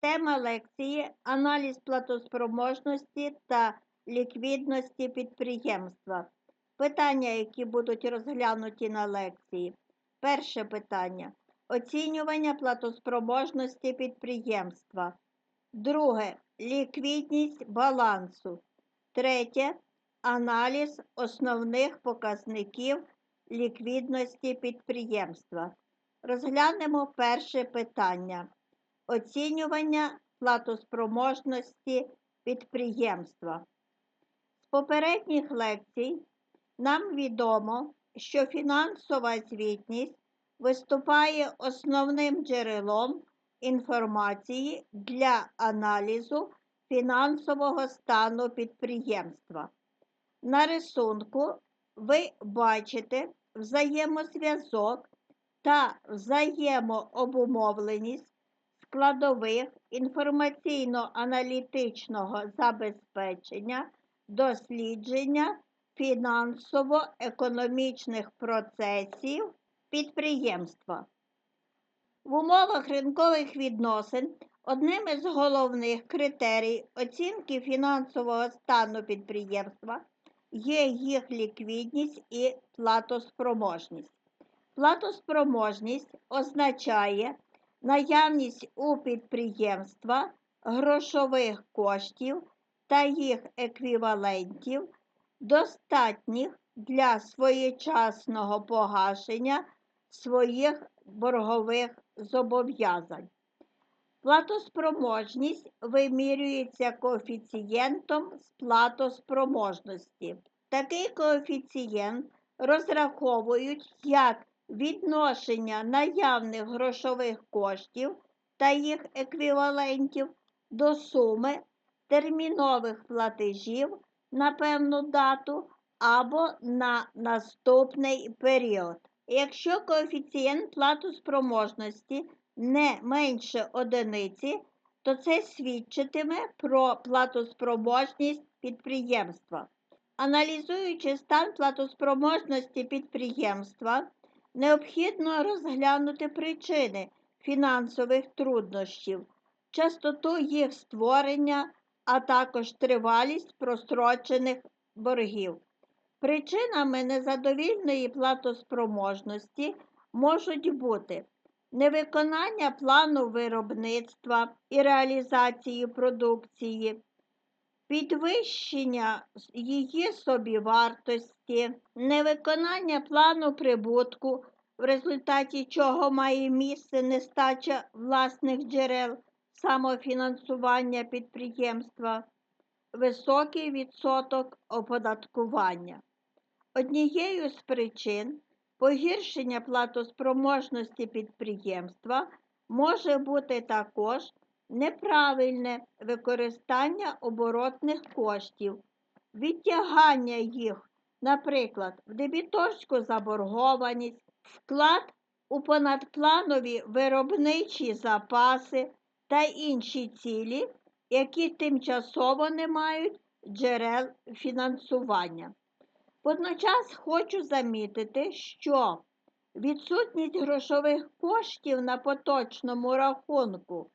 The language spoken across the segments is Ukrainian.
Тема лекції аналіз платоспроможності та ліквідності підприємства. Питання, які будуть розглянуті на лекції. Перше питання. Оцінювання платоспроможності підприємства. Друге. Ліквідність балансу. Третє. Аналіз основних показників ліквідності підприємства. Розглянемо перше питання. Оцінювання платоспроможності підприємства. З попередніх лекцій нам відомо, що фінансова звітність виступає основним джерелом інформації для аналізу фінансового стану підприємства. На рисунку ви бачите взаємозв'язок та взаємообумовленість складових інформаційно-аналітичного забезпечення дослідження фінансово-економічних процесів підприємства. В умовах ринкових відносин одним із головних критерій оцінки фінансового стану підприємства є їх ліквідність і платоспроможність. Платоспроможність означає наявність у підприємства грошових коштів та їх еквівалентів, достатніх для своєчасного погашення своїх боргових зобов'язань. Платоспроможність вимірюється коефіцієнтом сплатоспроможності. Такий коефіцієнт розраховують як відношення наявних грошових коштів та їх еквівалентів до суми термінових платежів на певну дату або на наступний період. Якщо коефіцієнт платоспроможності не менше одиниці, то це свідчитиме про платоспроможність підприємства. Аналізуючи стан платоспроможності підприємства, необхідно розглянути причини фінансових труднощів, частоту їх створення, а також тривалість прострочених боргів. Причинами незадовільної платоспроможності можуть бути невиконання плану виробництва і реалізації продукції, підвищення її собівартості, невиконання плану прибутку, в результаті чого має місце нестача власних джерел самофінансування підприємства, високий відсоток оподаткування. Однією з причин погіршення платоспроможності підприємства може бути також неправильне використання оборотних коштів, відтягання їх, наприклад, в дебіторську заборгованість, вклад у понадпланові виробничі запаси та інші цілі, які тимчасово не мають джерел фінансування. Водночас хочу замітити, що відсутність грошових коштів на поточному рахунку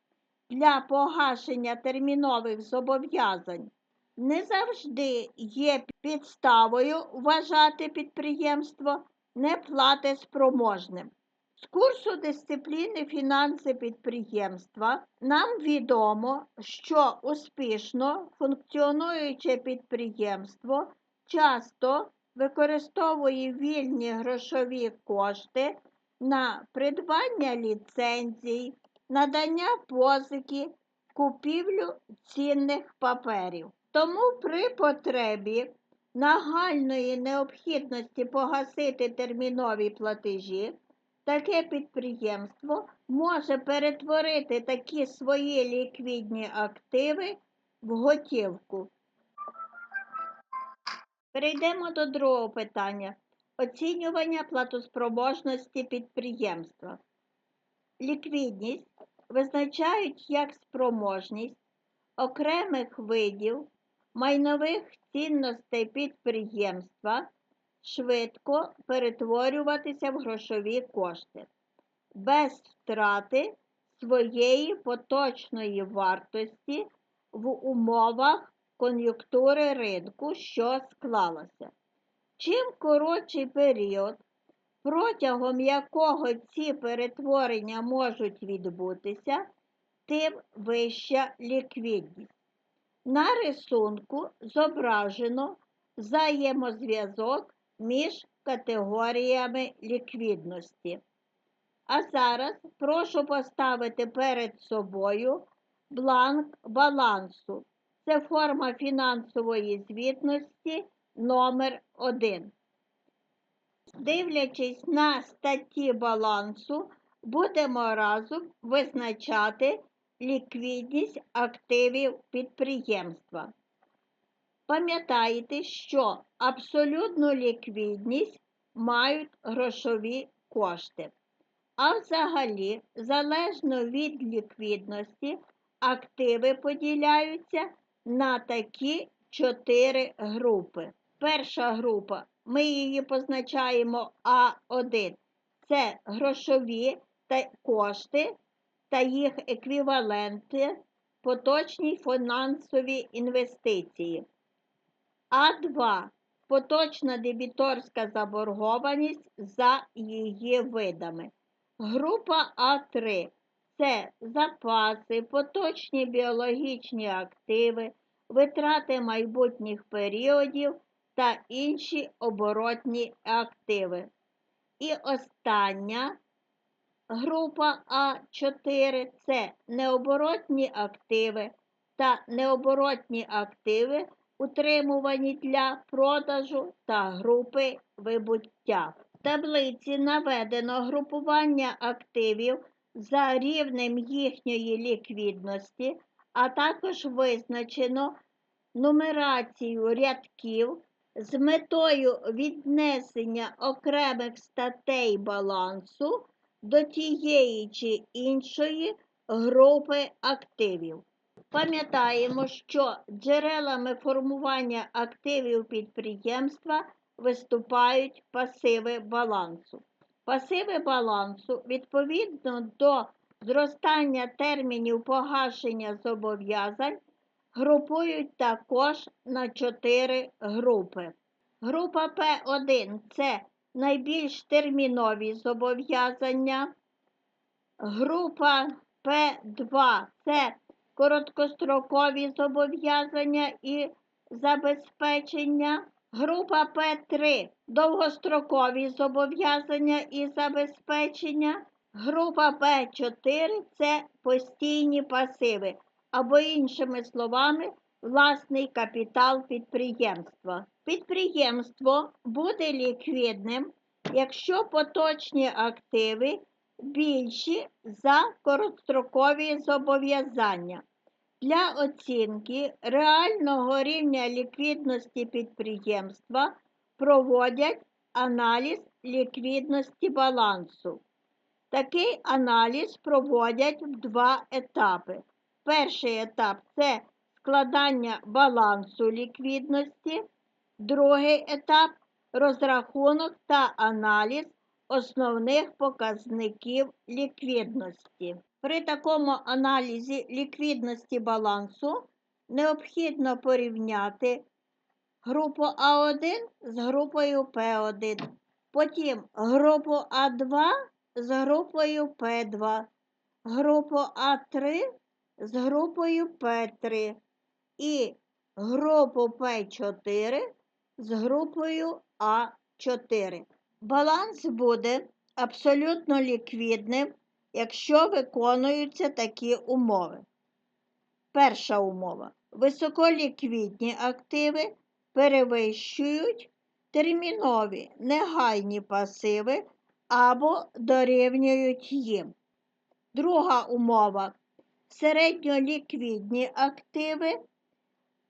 для погашення термінових зобов'язань не завжди є підставою вважати підприємство неплатеспроможним. З курсу дисципліни фінанси підприємства нам відомо, що успішно функціонуюче підприємство часто використовує вільні грошові кошти на придбання ліцензій, надання позики, купівлю цінних паперів. Тому при потребі нагальної необхідності погасити термінові платежі, таке підприємство може перетворити такі свої ліквідні активи в готівку. Перейдемо до другого питання оцінювання платоспроможності підприємства. Ліквідність визначають як спроможність окремих видів майнових цінностей підприємства швидко перетворюватися в грошові кошти без втрати своєї поточної вартості в умовах кон'юнктури ринку, що склалася. Чим коротший період, протягом якого ці перетворення можуть відбутися, тим вища ліквідність. На рисунку зображено взаємозв'язок між категоріями ліквідності. А зараз прошу поставити перед собою бланк балансу. Це форма фінансової звітності номер 1 Дивлячись на статті балансу, будемо разом визначати ліквідність активів підприємства. Пам'ятайте, що абсолютну ліквідність мають грошові кошти. А взагалі, залежно від ліквідності, активи поділяються на такі чотири групи. Перша група, ми її позначаємо А1. Це грошові та кошти та їх еквіваленти, поточні фінансові інвестиції. А2 поточна дебіторська заборгованість за її видами. Група А3 це запаси, поточні біологічні активи, витрати майбутніх періодів та інші оборотні активи. І остання група А4 це необоротні активи та необоротні активи, утримувані для продажу та групи вибуття. В таблиці наведено групування активів за рівнем їхньої ліквідності, а також визначено нумерацію рядків з метою віднесення окремих статей балансу до тієї чи іншої групи активів. Пам'ятаємо, що джерелами формування активів підприємства виступають пасиви балансу. Пасиви балансу відповідно до зростання термінів погашення зобов'язань групують також на чотири групи. Група П1 це найбільш термінові зобов'язання. Група П2 це короткострокові зобов'язання і забезпечення. Група П3 довгострокові зобов'язання і забезпечення. Група П4 це постійні пасиви, або, іншими словами, власний капітал підприємства. Підприємство буде ліквідним, якщо поточні активи більші за короткострокові зобов'язання. Для оцінки реального рівня ліквідності підприємства проводять аналіз ліквідності балансу. Такий аналіз проводять в два етапи. Перший етап це складання балансу ліквідності, другий етап розрахунок та аналіз основних показників ліквідності. При такому аналізі ліквідності балансу необхідно порівняти групу А1 з групою П1, потім групу А2 з групою П2, групу А3 з групою П3 і групу П4 з групою А4. Баланс буде абсолютно ліквідним, якщо виконуються такі умови. Перша умова. Високоліквідні активи перевищують термінові негайні пасиви або дорівнюють їм. Друга умова. Середньоліквідні активи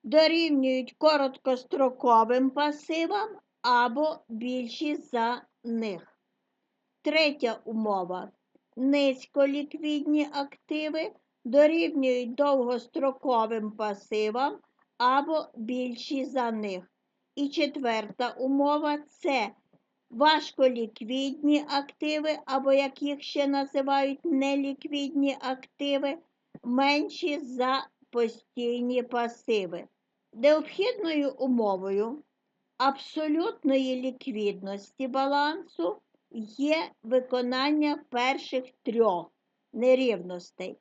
дорівнюють короткостроковим пасивам або більші за них. Третя умова. Низьколіквідні активи дорівнюють довгостроковим пасивам або більші за них. І четверта умова це важколіквідні активи, або як їх ще називають неліквідні активи, менші за постійні пасиви. Необхідною умовою абсолютної ліквідності балансу є виконання перших трьох нерівностей.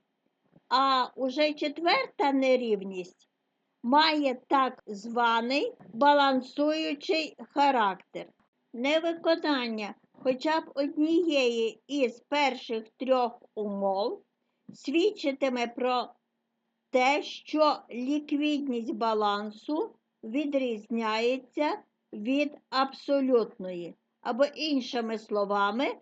А уже четверта нерівність має так званий балансуючий характер. Невиконання хоча б однієї із перших трьох умов свідчитиме про те, що ліквідність балансу відрізняється від абсолютної, або іншими словами,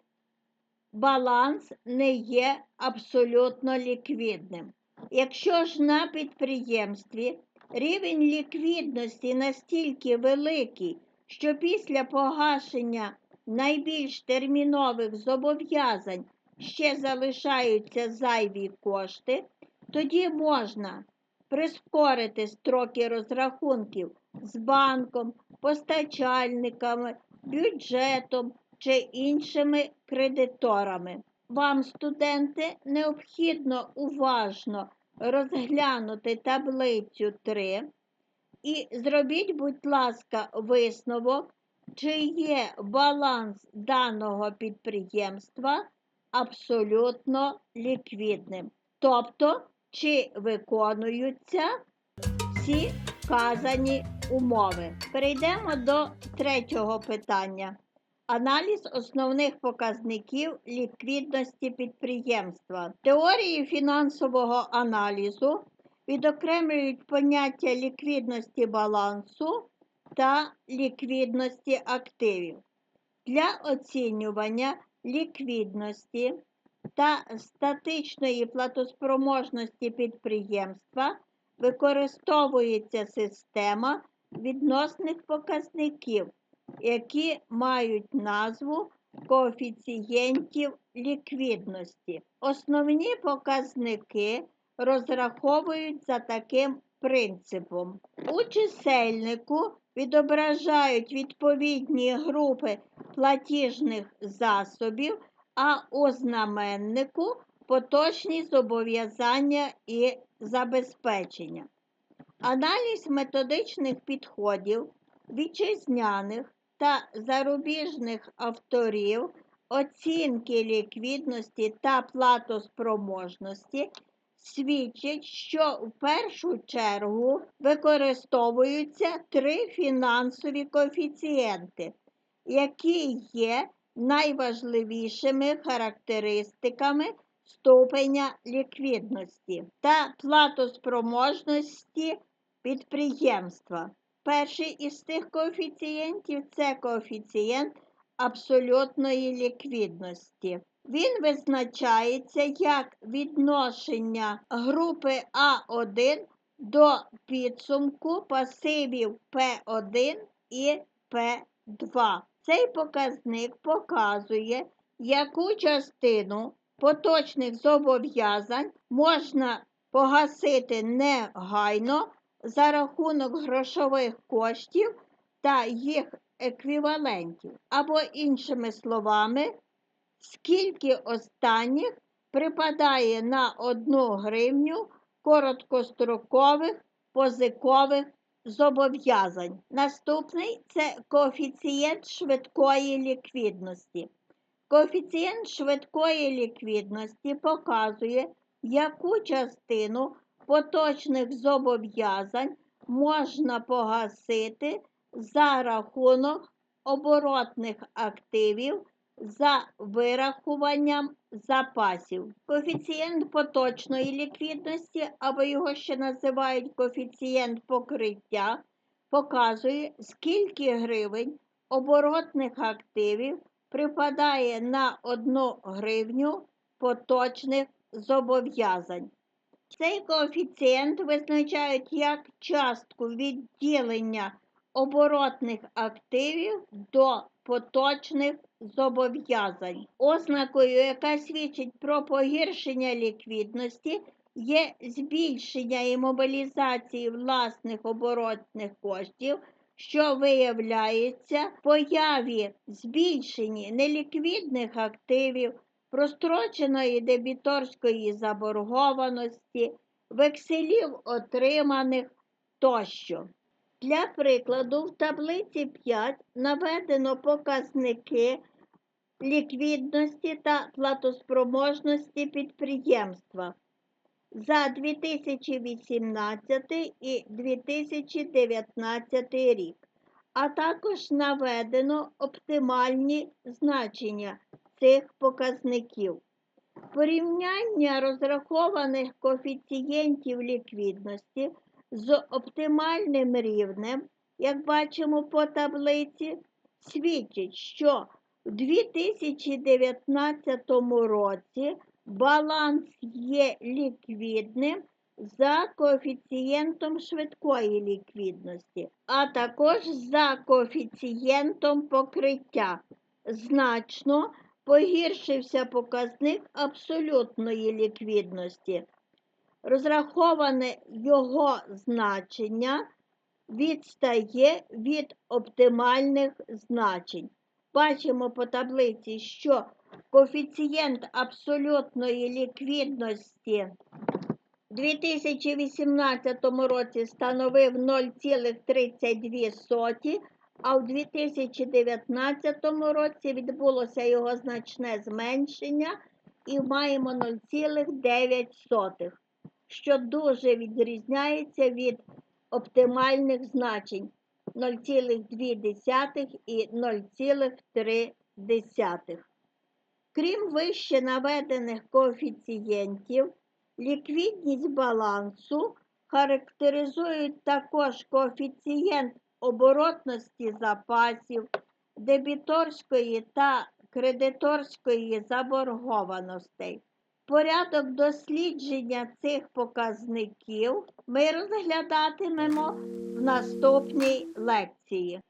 баланс не є абсолютно ліквідним. Якщо ж на підприємстві рівень ліквідності настільки великий, що після погашення найбільш термінових зобов'язань ще залишаються зайві кошти, тоді можна прискорити строки розрахунків з банком, постачальниками, бюджетом чи іншими кредиторами. Вам, студенти, необхідно уважно розглянути таблицю 3 і зробіть, будь ласка, висновок, чи є баланс даного підприємства абсолютно ліквідним. Тобто, чи виконуються всі вказані умови. Перейдемо до третього питання. Аналіз основних показників ліквідності підприємства. Теорії фінансового аналізу відокремлюють поняття ліквідності балансу та ліквідності активів. Для оцінювання ліквідності та статичної платоспроможності підприємства використовується система відносних показників, які мають назву коефіцієнтів ліквідності. Основні показники розраховують за таким принципом. У чисельнику відображають відповідні групи платіжних засобів, а у знаменнику поточні зобов'язання і забезпечення. Аналіз методичних підходів вітчизняних та зарубіжних авторів оцінки ліквідності та платоспроможності свідчить, що в першу чергу використовуються три фінансові коефіцієнти, які є найважливішими характеристиками ступеня ліквідності та платоспроможності підприємства. Перший із цих коефіцієнтів це коефіцієнт абсолютної ліквідності. Він визначається як відношення групи А1 до підсумку пасивів П1 і П2. Цей показник показує, яку частину поточних зобов'язань можна погасити негайно за рахунок грошових коштів та їх еквівалентів, або, іншими словами, скільки останніх припадає на 1 гривню короткострокових позикових зобов'язань. Наступний це коефіцієнт швидкої ліквідності. Коефіцієнт швидкої ліквідності показує, яку частину поточних зобов'язань можна погасити за рахунок оборотних активів за вирахуванням запасів. Коефіцієнт поточної ліквідності, або його ще називають коефіцієнт покриття, показує, скільки гривень оборотних активів припадає на 1 гривню поточних зобов'язань. Цей коефіцієнт визначають як частку відділення оборотних активів до поточних зобов'язань. Ознакою, яка свідчить про погіршення ліквідності, є збільшення і мобілізації власних оборотних коштів що виявляється в появі збільшенні неліквідних активів, простроченої дебіторської заборгованості, векселів отриманих тощо. Для прикладу, в таблиці 5 наведено показники ліквідності та платоспроможності підприємства за 2018 і 2019 рік, а також наведено оптимальні значення цих показників. Порівняння розрахованих коефіцієнтів ліквідності з оптимальним рівнем, як бачимо по таблиці, свідчить, що в 2019 році баланс є ліквідним за коефіцієнтом швидкої ліквідності, а також за коефіцієнтом покриття. Значно погіршився показник абсолютної ліквідності. Розраховане його значення відстає від оптимальних значень. Бачимо по таблиці, що коефіцієнт абсолютної ліквідності в 2018 році становив 0,32, а в 2019 році відбулося його значне зменшення і маємо 0,9, що дуже відрізняється від оптимальних значень 0,2 і 0,3. Крім вище наведених коефіцієнтів, ліквідність балансу характеризують також коефіцієнт оборотності запасів, дебіторської та кредиторської заборгованостей. Порядок дослідження цих показників ми розглядатимемо в наступній лекції.